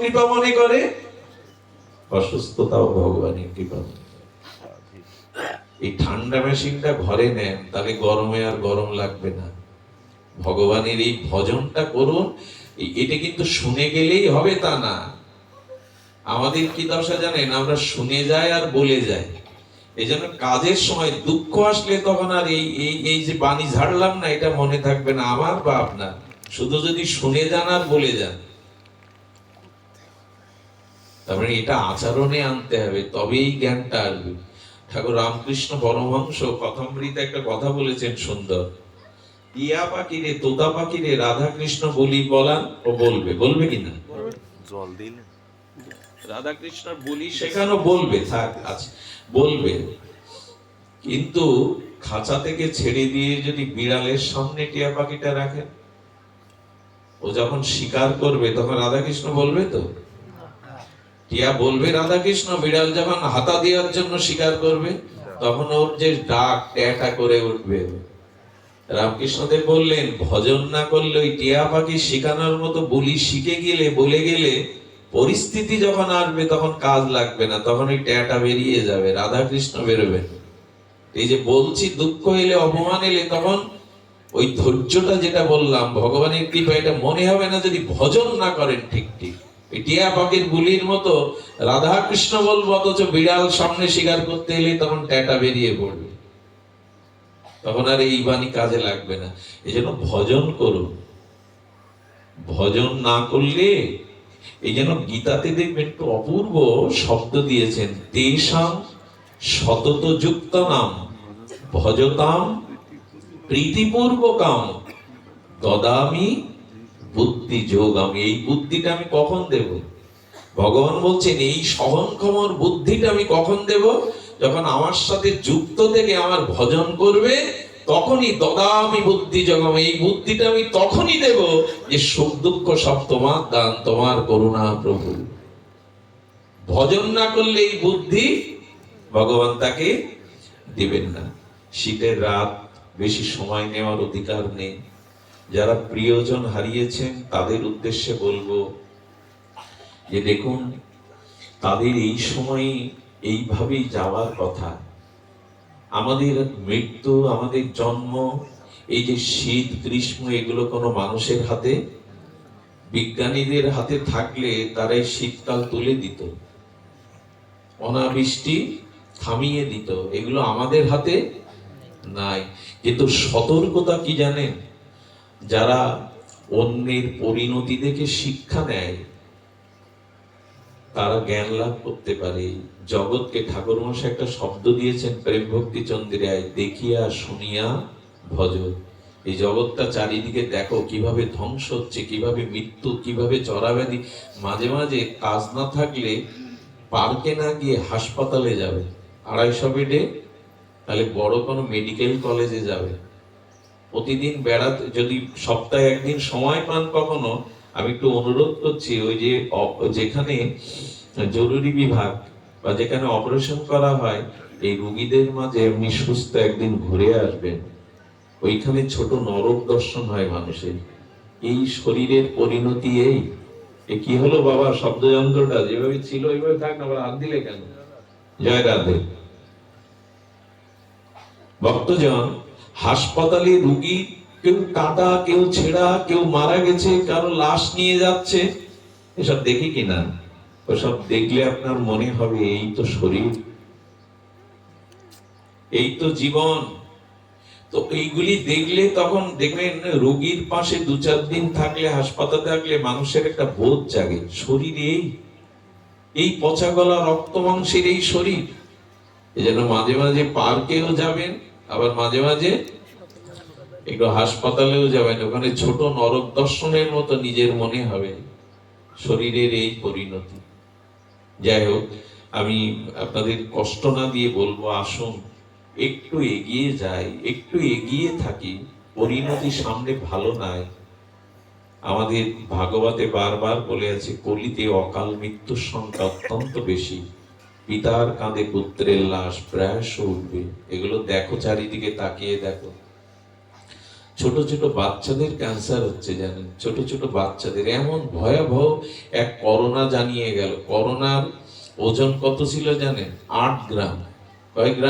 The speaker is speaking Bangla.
কৃপা মনে করে। অসুস্থতাও কৃপা মনে এই ঠান্ডা মেশিনটা ঘরে নেন, তাহলে গরমে আর গরম লাগবে না। ভগবানের এই ভজনটা করুন এটা কিন্তু শুনে গেলেই হবে তা না। আমাদের কি দশা জানেন? আমরা শুনে যাই আর বলে যাই। এই জন্য কাজের সময় দুঃখ আসলে তখন আর এই এই এই যে বাণী ঝাড়লাম না, এটা মনে থাকবে না। আমার বা আপনার শুধু যদি শুনে যান আর বলে যান। তারপরে এটা আচরণে আনতে হবে তবেই জ্ঞানটা আসবে। ঠাকুর রামকৃষ্ণ পরমহংস কথামৃতে একটা কথা বলেছেন সুন্দর। টিয়া পাখিরে তোতা পাখিরে রাধা কৃষ্ণ বলি বলান ও বলবে। বলবে কিনা? জল দিলে রাধা কৃষ্ণর বলি সেখানে বলবে থাক আছে বলবে। কিন্তু খাঁচা থেকে ছেড়ে দিয়ে যদি বিড়ালের সামনে টিয়া পাখিটা রাখেন ও যখন শিকার করবে তখন রাধাকৃষ্ণ বলবে তো? টিয়া বলবে, রাধাকৃষ্ণ বিড়াল যখন হাতা দেওয়ার জন্য শিকার করবে, তখন ওর যে ডাক ট্যাটা করে উঠবে। রামকৃষ্ণদেব বললেন, ভজন না করলে ওই টিয়া পাখি শেখানোর মতো বলি শিখে গেলে, বলে গেলে পরিস্থিতি যখন আসবে তখন কাজ লাগবে না তখন ওই ট্যাটা বেরিয়ে যাবে রাধা কৃষ্ণ বেরোবে এই যে বলছি, দুঃখ এলে, অপমান এলে, তখন ওই ধৈর্যটা যেটা বললাম, ভগবানের কৃপা এটা মনে হবে না যদি ভজন না করেন ঠিক ঠিক। টিয়া পাখির বুলির মতো রাধা কৃষ্ণ বলব, অথচ বিড়াল সামনে শিকার করতে এলে তখন ট্যাটা বেরিয়ে পড়বে। তখন আর এই বাণী কাজে লাগবে না। এই জন্য ভজন করুন ভজন না করলে এই যেন গীতাতে দেখবেন একটু অপূর্ব শব্দ দিয়েছেন, তেষাম সতত যুক্ত নাম ভজতাম প্রীতিপূর্বকাম দদামি বুদ্ধি যোগ, আমি এই বুদ্ধিটা আমি কখন দেব? ভগবান বলছেন, এই সহনক্ষমর বুদ্ধিটা আমি কখন দেব? যখন আমার সাথে যুক্ত থেকে আমার ভজন করবে, তখনই দদামি বুদ্ধি জগম এই বুদ্ধিটা আমি তখনই দেব যে সুখ দুঃখ সব তোমার দান, তোমার করুণা প্রভু। ভজন না করলে এই বুদ্ধি ভগবান তাকে দিবেন না। শীতের রাত, বেশি সময় নেওয়ার অধিকার নেই। যারা প্রিয়জন হারিয়েছেন, তাদের উদ্দেশ্যে বলব যে দেখুন, তাদের এই সময় এইভাবেই যাওয়ার কথা। আমাদের মৃত্যু, আমাদের জন্ম, এই যে শীত, গ্রীষ্ম, এগুলো কোনো মানুষের হাতে, বিজ্ঞানীদের হাতে থাকলে তারা এই শীতকাল তুলে দিত। অনাবৃষ্টি থামিয়ে দিত। এগুলো আমাদের হাতে নাই। কিন্তু সতর্কতা কি জানেন? যারা অন্যের পরিণতি দেখে শিক্ষা নেয় তারা জ্ঞান লাভ করতে পারে। জগৎকে ঠাকুর মশাই একটা শব্দ দিয়েছেন, প্রেম ভক্তি চন্দ্রিয়ায়, দেখিয়া শুনিয়া ভজ। এই জগৎটা চারিদিকে দেখো, কীভাবে ধ্বংস হচ্ছে, কীভাবে মৃত্যু, কীভাবে চড়াব্যাধি মাঝে মাঝে কাজ না থাকলে পার্কে না গিয়ে হাসপাতালে যাবে। আড়াইশো বেডে তাহলে বড় কোনো মেডিকেল কলেজে যাবে। প্রতিদিন বেড়াতে যদি সপ্তাহে একদিন সময় পান কখনো, আমি একটু অনুরোধ করছি, ওই যে যেখানে জরুরি বিভাগ বা যেখানে অপারেশন করা হয়, এই রুগীদের মাঝে এমনি সুস্থ একদিন ঘুরে আসবেন। ওইখানে ছোট নরক দর্শন হয় মানুষের। এই শরীরের পরিণতি এই। কি হলো বাবা? শব্দযন্ত্রটা যেভাবে ছিল, ওইভাবে থাক না, আবার হাত দিলে কেন? জয় রাধে। ভক্তজন হাসপাতালে রুগী, কেউ কাটা, কেউ ছেঁড়া, কেউ মারা গেছে, কারও লাশ নিয়ে যাচ্ছে, এসব দেখি কিনা ওসব দেখলে আপনার মনে হবে, এই তো শরীর, এই তো জীবন। তো এইগুলি দেখলে তখন দেখবেন, রোগীর পাশে দু চার দিন থাকলে, হাসপাতালে থাকলে মানুষের একটা বোধ জাগে, শরীর এই এই পচা গলা রক্ত মাংসের এই শরীর। এই জন্য মাঝে মাঝে পার্কেও যাবেন আবার মাঝে মাঝে একটু হাসপাতালেও যাবেন, ওখানে ছোট নরক দর্শনের মতো নিজের মনে হবে, শরীরের এই পরিণতি। যাই হোক, আমি আপনাদের কষ্ট না দিয়ে বলব, আসুন, একটু এগিয়ে যাই, একটু এগিয়ে থাকি, পরিণতি সামনে ভালো নাই। আমাদের ভাগবতে বারবার বলে আছে, কলিতে অকাল মৃত্যুর সংখ্যা অত্যন্ত বেশি। পিতার কাঁধে পুত্রের লাশ প্রায়শ উঠবে। এগুলো দেখো, চারিদিকে তাকিয়ে দেখো। ছোট ছোট বাচ্চাদের ক্যান্সার হচ্ছে, জানেন? ছোট ছোট বাচ্চাদের এমন ভয়াবহ এক করোনা জানিয়ে গেল। করোনার ওজন কত ছিল, জানেন? আট গ্রাম। কয় গ্রাম?